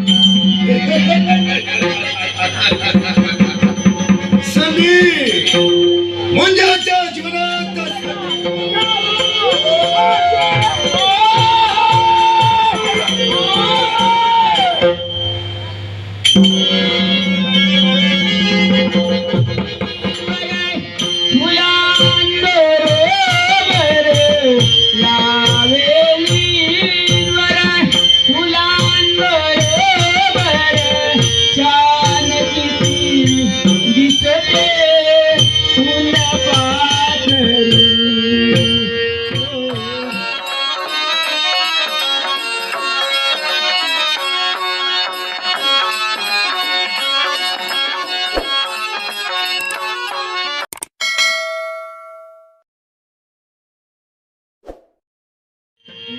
Ha ha ha ha ha ha!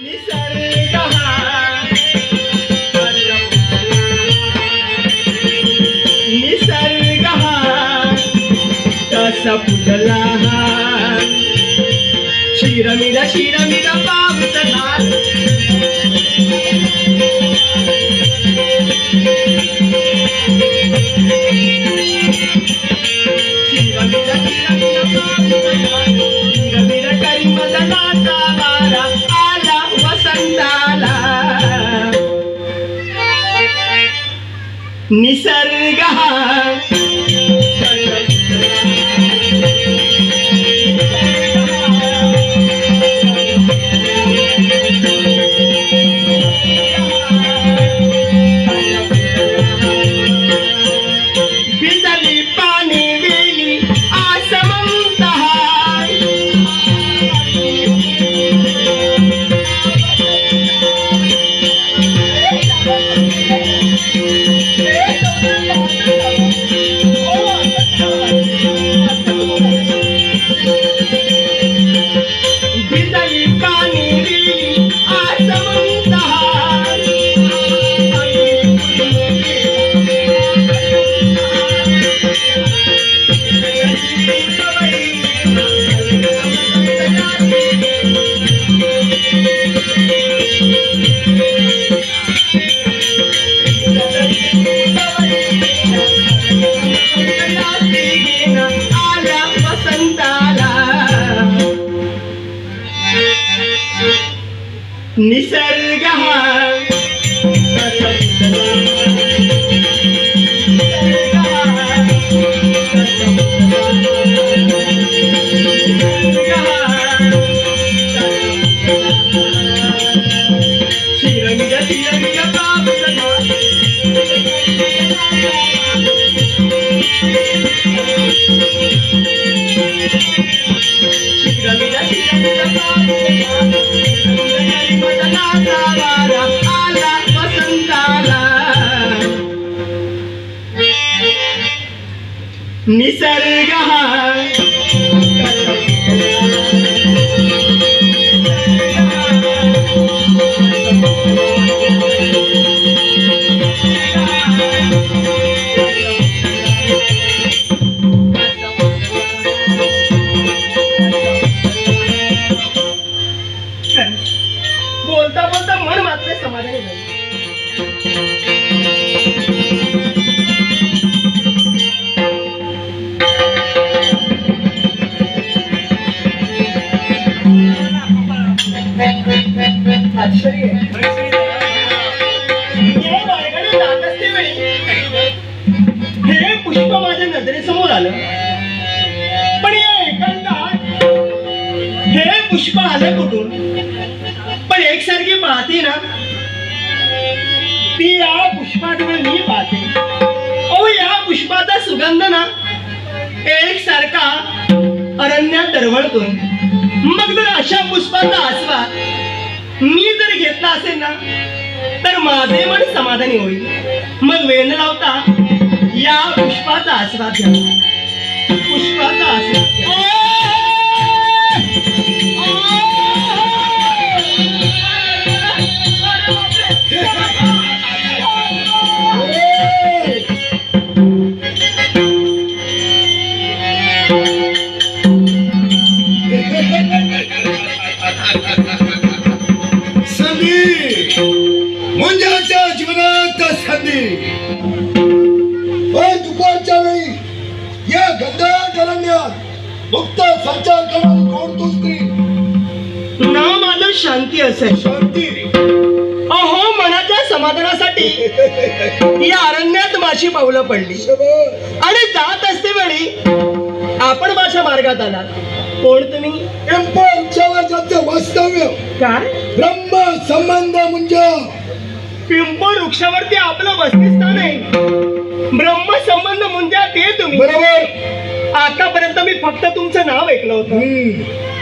निसर्ग हा निसर्ग शिरमिरा शिरमिरा पाऊस निसर्ग निसर्ग बोलता बोलता मन मात्र समाधानी झालं. आश्चर्य आहे. हे पुष्प माझ्या नजरेसमोर आलं पण या एकांतात हे पुष्प आलं कुठून पण एकसारखी पाहते ना ती या पुष्पाकडे मी पाहते अहो या पुष्पाचा सुगंध ना एकसारखा अरण्यात दरवळतो मग जर अशा पुष्पाचा आस्वाद मी जर घेतला असेल ना तर माझे मन समाधानी होईल. मग वेळ न लावता या पुष्पाचा आस्वाद घ्या. पुष्पाचा आस्वाद गंधाट अरण्यात मुक्त संचार करणारी कोण स्त्री नाव माझं शांती असेल शांती. अहो मनाच्या समाधानासाठी या अरण्यात माझी पावलं पडली. आणि जात असते वेळी आपण माझ्या मार्गात आला कोण तुम्ही? ज्याचं वास्तव्य. काय? ब्रह्म संबंध मुंज. पिंपळ वृक्षावरती आपलं बसतीस्थान आहे. फक्त तुमचं नाव ऐकलं होतं.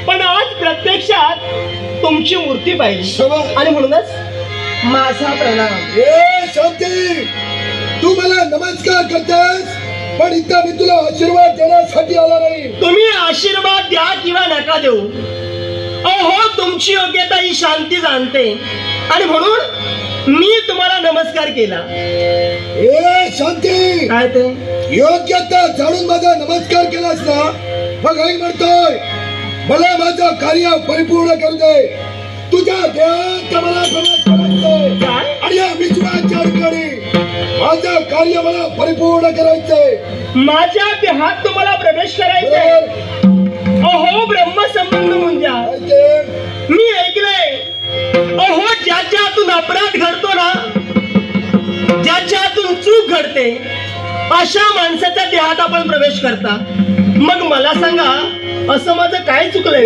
पण आज प्रत्यक्षात तुमची मूर्ती शबस. आणि म्हणूनच माझा प्रणाम. ए शांती तू मला नमस्कार करतेस पण इथं मी तुला आशीर्वाद देण्यासाठी आला नाही. तुम्ही आशीर्वाद द्या किंवा नका देऊ. अहो तुमची योग्यता ही शांती जाणते. आणि म्हणून मी तुम्हाला नमस्कार केला. ए शांती. काय ते? योग्यता जाणून माझा नमस्कार केलास ना मग आई म्हणतोय मला माझं कार्य परिपूर्ण करू दे. तुझ्या देहात मला प्रवेश करायचंय. आणि या विश्वाच्या ठिकाणी माझं कार्य मला परिपूर्ण करायचंय. माझ्या देहात तुम्हाला प्रवेश करायचा बरोबर? अहो ब्रह्मसंबंध म्हणजे काय ते? मी ऐकलंय. अहो ज्याच्या हातून अपराध घडतो ना ज्याच्या हातून चूक घडते अशा माणसाच्या देहात आपण प्रवेश करता. मग मला सांगा असं माझं काय चुकलंय?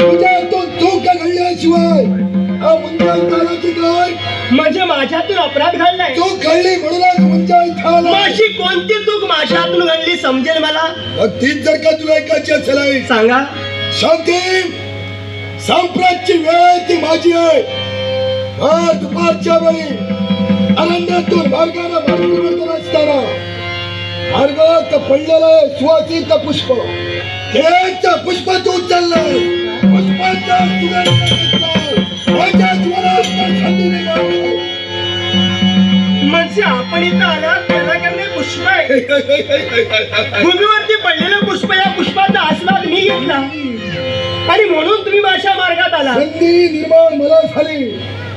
तुझ्या तो चूक घडल्याशिवाय हा मुंजाई ताराची काय म्हणजे माझ्यातून अपराध घडलाय? चूक घडली म्हणूनच थाला माझी कोणती चूक माझ्या हातून घडली समजेल मला? तीच जर का तुला ऐकायची असेल आई, सांगा. शांती संप्रतची वेळ ती माझी आहे. हा दुपारच्या वेळी अरण्यातून मार्गाने मार्गवर्तन असताना मार्गात पडलेलं सुवासित पुष्प. तेच पुष्प तू उचललंय पुष्पाचा संधी निर्माण म्हणजे आपण इथं आला त्याला करणे पुष्प आहे. भूमीवरती पडलेलं पुष्प या पुष्पाचा आस्वाद मी घेतला. आणि म्हणून तुम्ही माझ्या मार्गात आला. संधी निर्माण मला झाली.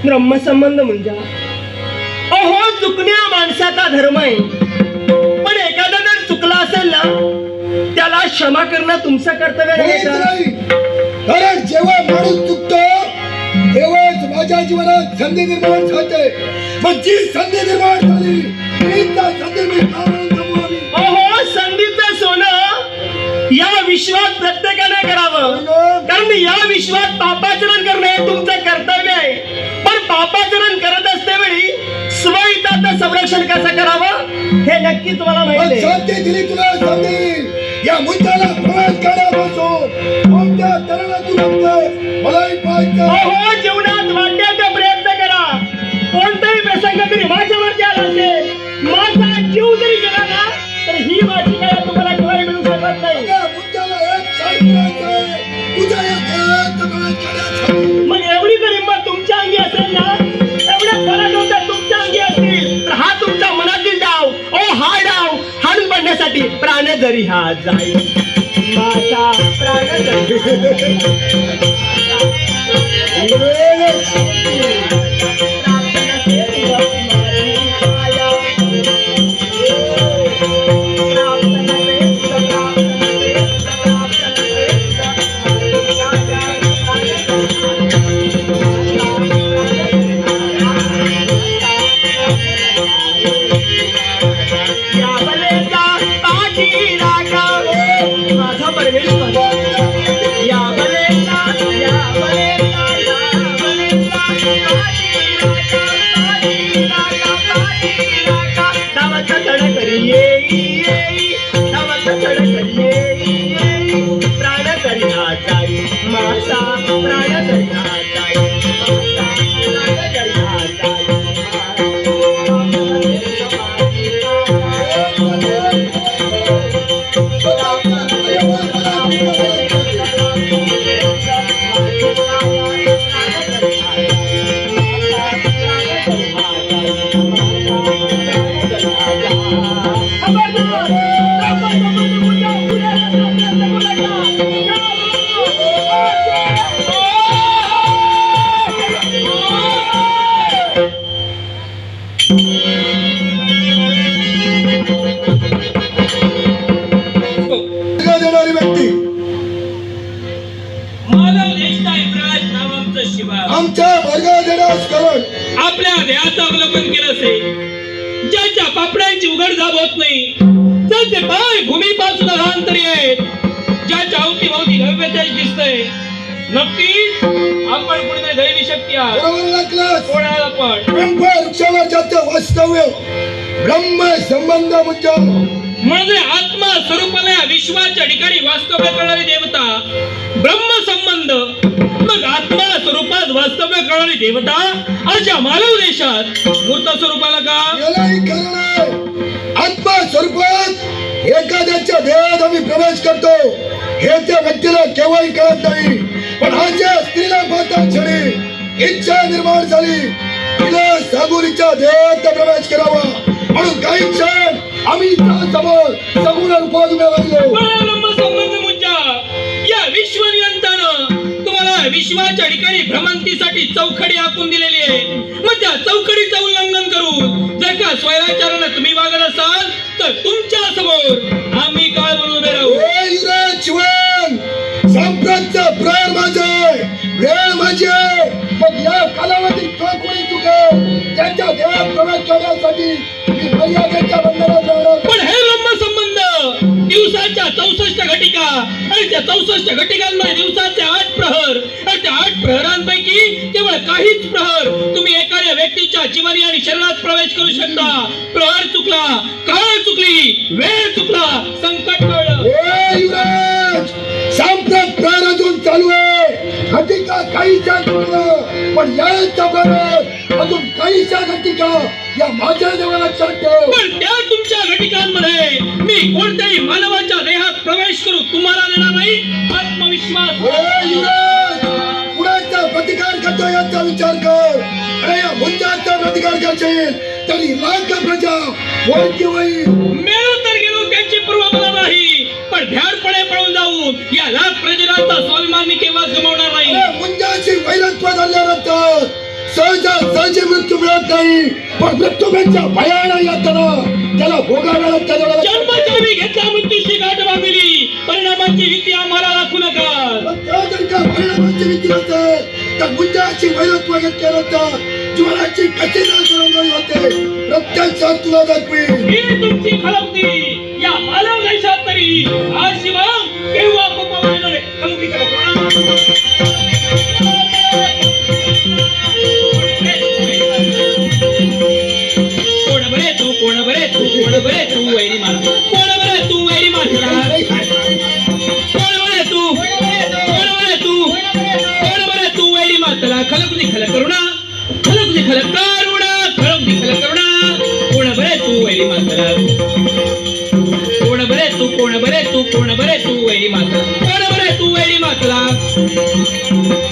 ब्रह्मसंबंध म्हणजे अहो चुकण्या माणसाचा धर्म आहे. असेल ना त्याला क्षमा करणं तुमचं कर्तव्य नाही का? नाही. कारण जेव्हा माणूस चुकतो तेव्हाच माझ्या जीवनात संधी निर्माण झाते मग जी संधी निर्माण झाली तीच त्या संधी मी काढून गमवावी. अहो संधीचं सोनं या विश्वात प्रत्येकाने करावं. कारण या विश्वात पापाचरण करणं हे तुमचं कर्तव्य आहे. पण पापाचरण करत असते वेळी स्वहिताचं संरक्षण कसं करावं? हे नक्की तुम्हाला माहिती शांती दिली तुला संधी या मुद्द्याला प्रवेश करण्यापासून कोणत्या तरुणा तू मलाही अहो जीवनात वाट्याचा प्रयत्न करा. कोणताही प्रसंग तरी माझ्यावरती आला असेल माझा जीव जरी गेला ना तर ही माझी काय जरी हा जाय माझा प्राण Thank you. कारण आपल्या देहाचं अवलोकन केलं असेल. ज्याच्या पापड्यांची उघडझाप होत नाही ज्याचे पाय भूमीपासून लहानतरी आहेत. ज्याच्या अवतीभोवती भव्य तेज दिसतंय नक्कीच आपण कुठेतरी दैवी शक्ती आहात बरोबर लागलास कोणाला पण. ब्रह्म वृक्षावर वास्तव्य ब्रह्म संबंध मुद्दा म्हणजे आत्मा स्वरूपाने या विश्वाच्या ठिकाणी वास्तव्य करणारी देवता. देवता अशा मानव देशात मूर्त स्वरूपाला का? आत्मा स्वरूपात एखाद्याच्या देहात आम्ही प्रवेश करतो. हे त्या व्यक्तीला केव्हाही कळत नाही. पण हा ज्या स्त्रीला पाहता क्षणी इच्छा निर्माण झाली तिला सागुरीच्या देहात प्रवेश करावा. म्हणून काही क्षण आम्ही त्या समोर सगुण रूपात विश्वाच्या ठिकाणी भ्रमंतीसाठी चौकडी आखून दिलेली आहे. मग त्या चौकडीचं उल्लंघन करून जर का स्वैराचारानं तुम्ही वागत असाल तर तुमच्यासमोर आम्ही काय म्हणून उभे राहू? संप्रतचा प्राण माझे वेळ माझे. मग या कालावधीत तो कोणी चुकेल? त्यांच्या देवात प्रवेश करण्यासाठी मी मर्यादेच्या बंधनात राहणार दिवसाच्या चौसष्ट घटिका. आणि त्या चौसष्ट घटिकांमध्ये दिवसाचे आठ प्रहर. आणि त्या आठ प्रहरांपैकी केवळ काहीच प्रहर तुम्ही एखाद्या व्यक्तीच्या जीवनी आणि शरीरात प्रवेश करू शकता. प्रहर चुकला काळ चुकली वेळ चुकला संकट कळलं. हे सांप्रत अजून चालू आहे. घटिका काहीच्या चुकलं पण याच्या बरोबर अजून काहीच्या घटिका या माझ्या देवाला ठेव पण त्या तुमच्या घटिकांमध्ये मी कोणत्याही मानवाच्या देहात प्रवेश करू तुम्हाला देणार नाही? आत्मविश्वास. हे युवराज! पुण्याचा प्रतिकार करतो याचा विचार कर. या मुंजाचा प्रतिकार करशील. तरी लाख प्रजा वळकी होईल. मेलो तर गेलो त्यांची पूर्वपदा नाही. पण भ्याडपणे पळून जाऊन या लाख प्रजनाचा स्वाभिमान मी केव्हा गमावणार नाही. अरे मुंजाची वैरत्व धरल्यानंतर सहजा सहजी मृत्यू मिळत नाही. पण मृत्यूपेक्षा भयानक यातना त्याला भोगाव्या जन्माच्या मी घेतला मृत्यूशी गाठ बांधली परिणामाची भीती आम्हाला दाखवू नका. जर का परिणामाची भीती असेल तर मुंजाची वैरत्व घेतल्यानंतर जीवनाची कशी नासरंगळी होते. प्रत्यक्षात तुला दाखवी ही तुमची खलबती या मानव देशात तरी आज शिवाय केव्हा पप्पा येणार आहे? खलबती करा. बरे तू वैरी मात्र कोण बरे तू वैरी मातला